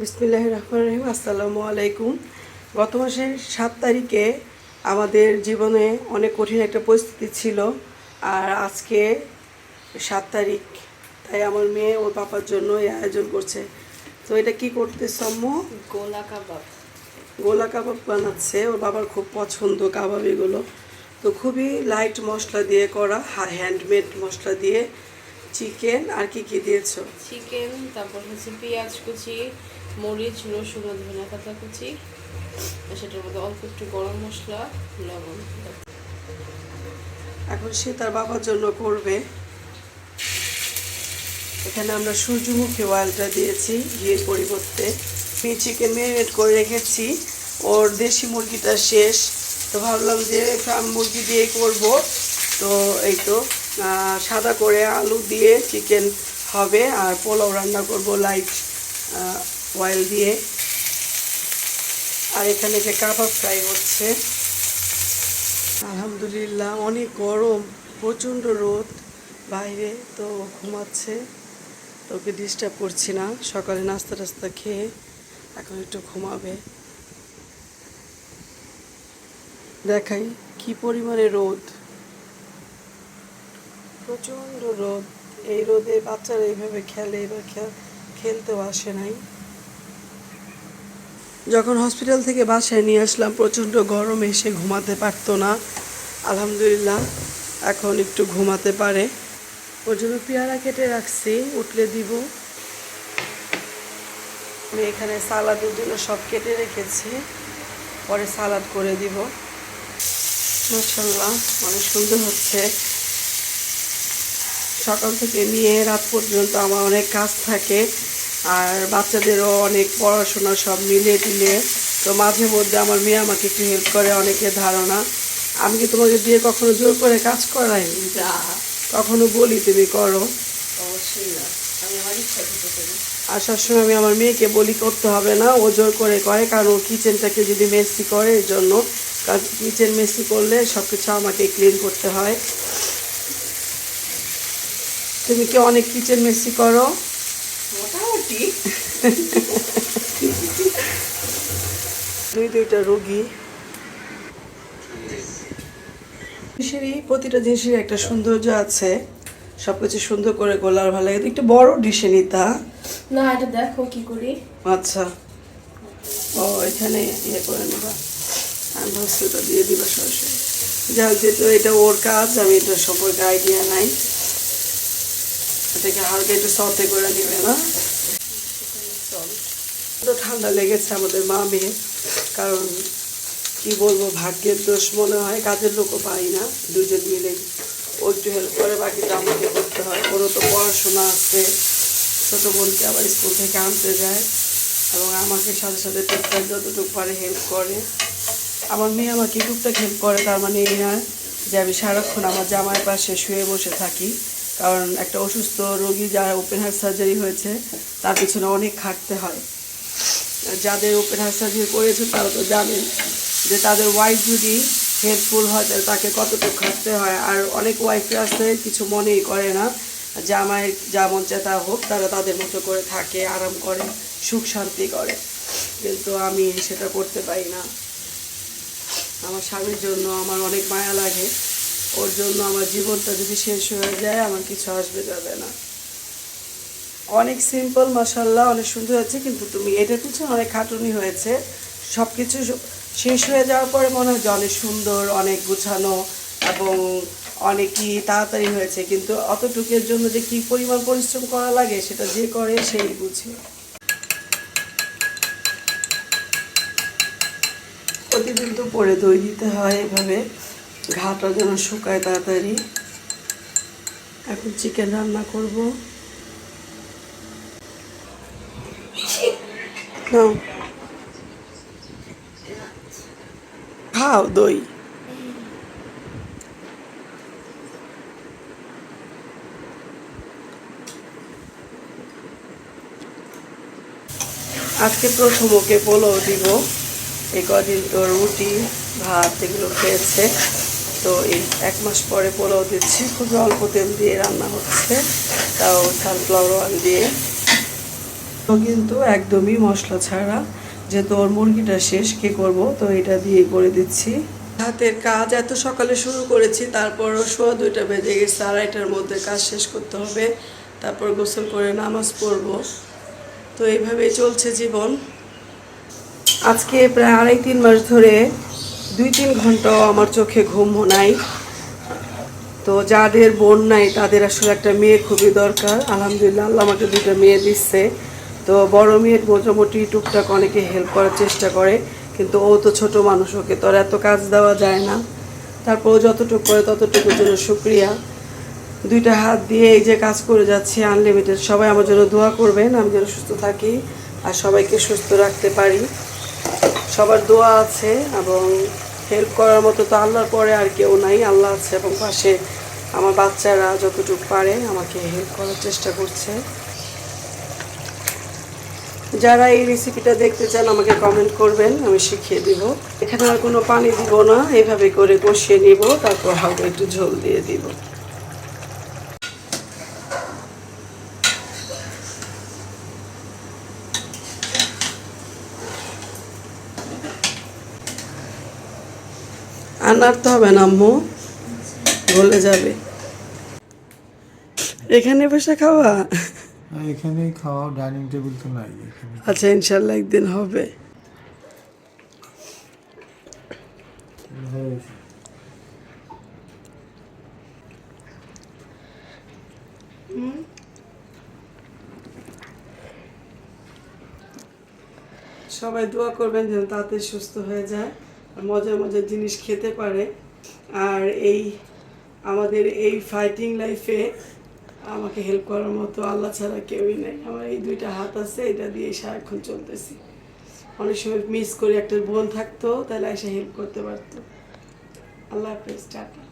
বিসমিল্লাহ রহমান রহিম। আসসালামু আলাইকুম। গত মাসের সাত তারিখে আমাদের জীবনে অনেক কঠিন একটা পরিস্থিতি ছিল আর আজকে সাত তারিখ তাই আমার মেয়ে ওর পাপার জন্য এই আয়োজন করছে। তো এটা কি করতে সম্ম গোলা কাবাব। গোলা কাবাব বানাচ্ছে। ওর বাবার খুব পছন্দ কাবাব এগুলো। তো খুবই লাইট মশলা দিয়ে করা হ্যান্ডমেড মশলা দিয়ে। চিকেন আর কি কি দিয়েছ? চিকেন তারপর হচ্ছে পেঁয়াজ কুচি মরিচ, রসুন ধনিয়া পাতা কুচি সেটার মধ্যে অল্প একটু গরম মশলা, লবণ। এখন সে তার বাবার জন্য করবে। এখানে আমরা সূর্যমুখী অয়েলটা দিয়েছি, ঘিয়ের পরিবর্তে। আমি চিকেন ম্যারিনেট করে রেখেছি, ওর দেশি মুরগিটা শেষ। তো ভাবলাম যে ফার্ম মুরগি দিয়ে করব। তো এই তো সাদা করে আলু দিয়ে চিকেন হবে, আর পোলাও রান্না করব লাইট অয়েল দিয়ে। আর এখানে যে কাবাব ফ্রাই হচ্ছে, আলহামদুলিল্লাহ অনেক গরম, প্রচণ্ড রোদ, বাইরে তো ঘুমাচ্ছে, তো ওকে ডিস্টার্ব করছি না। সকালে নাস্তা টাস্তা খেয়ে এখন একটু ঘুমাবে। দেখাই কি পরিমাণে রোদ। প্রচণ্ড রোদ। এই রোদে বাচ্চারা এইভাবে খেলে এবার খেলতেও আসে নাই। যখন হসপিটাল থেকে বাসায় নিয়ে আসলাম, প্রচণ্ড গরম, এসে ঘুমাতে পারতো না। আলহামদুলিল্লাহ, এখন একটু ঘুমাতে পারে। ওর জন্য পেয়ারা কেটে রাখছি উঠলে দিব। আমি এখানে সালাদের জন্য সব কেটে রেখেছি। পরে সালাদ করে দিব। মাসাল্লাহ অনেক সুন্দর হচ্ছে। সকাল থেকে নিয়ে রাত পর্যন্ত আমার অনেক কাজ থাকে। আর বাচ্চাদেরও অনেক পড়াশোনা সব মিলিয়ে টিলিয়ে। তো মাঝে মধ্যে আমার মেয়ে আমাকে একটু হেল্প করে অনেকের ধারণা। আমি কি তোমাকে দিয়ে কখনো জোর করে কাজ করাই? যা কখনো বলি তুমি করো। অবশ্যই না। আমি আমার ইচ্ছা আর সবসময় আমি আমার মেয়েকে বলি করতে হবে না ও জোর করে করে কারণ ও কিচেনটাকে যদি মেসি করে এর জন্য কারণ কিচেন মেসি করলে সব কিছু আমাকে ক্লিন করতে হয়। তুমি কি অনেক কিচেন মেসি করো? দুই দুইটা রোগী। প্রতিটা জিনিসের একটা সৌন্দর্য আছে। সব কিছু সুন্দর করে গোলার ভালো লাগে। একটু বড় ডিশে নিতা। না এটা দেখো কি করি। আচ্ছা। ও এখানে ইয়ে করে নেবা। আমি ভাবছি ওটা দিয়ে দিবা সরাসরি। যাক যেহেতু এটা ওর কাজ আমি এটা সম্পর্কে আইডিয়া নাই। এটাকে হালকা একটু সতে করে দিবে না? তো ঠান্ডা লেগেছে আমাদের মা মেয়ে। কারণ কি বলব, ভাগ্যের দোষ মনে হয়, কাজের লোকও পাই না দুজন মিলে। ও একটু হেল্প করে, বাকিটা আমাকে করতে হয়। ওরও তো পড়াশোনা আছে। ছোটো বোনকে আবার স্কুল থেকে আনতে যায় এবং আমাকে সাথে সাথে টুকটাক যতটুকু পারে হেল্প করে। আমার মেয়ে আমাকে টুকটাক হেল্প করে, তার মানে এই না যে আমি সারাক্ষণ আমার জামাই পাশে শুয়ে বসে থাকি। কারণ একটা অসুস্থ রোগী যারা ওপেন হার্ট সার্জারি হয়েছে, তার পিছনে অনেক খাটতে হয়। যাদের ওপেন হার্ট সার্জারি করেছে, তারা তো জানেন যে তাদের ওয়াইফ যদি হেল্পফুল হয়, তাহলে তাকে কতটুকু খাটতে হয়। আর অনেক ওয়াইফরা আছে, কিছু মনেই করে না। জামাই যা মন চায় তা হোক, তারা তাদের মতো করে থাকে, আরাম করে, সুখ শান্তি করে। কিন্তু আমি সেটা করতে পারি না। আমার স্বামীর জন্য আমার অনেক মায়া লাগে। ওর জন্য আমার জীবনটা যদি শেষ হয়ে যায়, আমার কিছু আসবে যাবে না। অনেক সিম্পল মাসাল্লাহ অনেক সুন্দর হয়েছে, কিন্তু তুমি এটার পিছনে অনেক খাটুনি হয়েছে। সব কিছু শেষ হয়ে যাওয়ার পরে মনে হয় অনেক সুন্দর, অনেক গুছানো এবং অনেকই তাড়াতাড়ি হয়েছে, কিন্তু অতটুকের জন্য যে কী পরিমাণ পরিশ্রম করা লাগে, সেটা যে করে সেই বুঝে। প্রতিদিন তো পরে দই দিতে হয় এভাবে, ঘাটা যেন শুকায় তাড়াতাড়ি। এখন চিকেন রান্না করব। নাও। খাও দই। আজকে প্রথম ওকে পোলাও দিব। এই কদিন তো রুটি, ভাত এগুলো খেয়েছে। তো এই এক মাস পরে পোলাও দিচ্ছি। খুবই অল্প তেল দিয়ে রান্না হচ্ছে। তাও সানফ্লাওয়ার অয়েল দিয়ে। কিন্তু একদমই মশলা ছাড়া যেহেতু ওর মুরগিটা শেষ, কে করব? তো এটা দিয়ে করে দিচ্ছি। হাতের কাজ এত সকালে শুরু করেছি, তারপরও সোয়া দুইটা বেজে গেছে, আড়াইটার মধ্যে কাজ শেষ করতে হবে। তারপর গোসল করে নামাজ পড়ব। তো এইভাবেই চলছে জীবন। আজকে প্রায় আড়াই তিন মাস ধরে দুই তিন ঘন্টাও আমার চোখে ঘুম নাই। তো যাদের বোন নাই, তাদের আসলে একটা মেয়ে খুবই দরকার। আলহামদুলিল্লাহ, আল্লাহ আমাকে দুটো মেয়ে দিচ্ছে। তো বড় মেয়ের মোটামুটি টুকটাক অনেকে হেল্প করার চেষ্টা করে, কিন্তু ও তো ছোট মানুষ, ওকে তো আর এত কাজ দেওয়া যায় না। তারপর যতটুকু করে ততটুকুর জন্য শুক্রিয়া। দুইটা হাত দিয়ে এই যে কাজ করে যাচ্ছি আনলিমিটেড সবাই আমার জন্য দোয়া করবেন, আমি যেন সুস্থ থাকি আর সবাইকে সুস্থ রাখতে পারি। সবার দোয়া আছে এবং হেল্প করার মতো তো আল্লাহর পরে আর কেউ নাই, আল্লাহ আছে এবং পাশে আমার বাচ্চারা যতটুকু পারে আমাকে হেল্প করার চেষ্টা করছে। যারা এই রেসিপিটা দেখতে চান, আমাকে কমেন্ট করবেন, আমি শিখিয়ে দিব। এখানে আর কোনো পানি দিব না এভাবে করে কষিয়ে নিব, তারপর হালকা একটু ঝোল দিয়ে দিব। আর নাড়তে হবে না, আম্মু। গলে যাবে। এখানে বসে খাওয়া? এখানেই খাওয়া ডাইনিং টেবিল তো নাই আচ্ছা ইনশাল্লাহ একদিন হবে। সবাই দোয়া করবেন যেন তাতে সুস্থ হয়ে যায় আর মজার মজার জিনিস খেতে পারে। আর এই আমাদের এই ফাইটিং লাইফে আমাকে হেল্প করার মতো আল্লাহ ছাড়া কেউই নেই। আমার এই দুইটা হাত আছে, এটা দিয়ে সারাক্ষণ চলতেছি। অনেক সময় মিস করে একটা বোন থাকতো, তাহলে এসে হেল্প করতে পারতো। আল্লাহ হাফেজ, টাটা।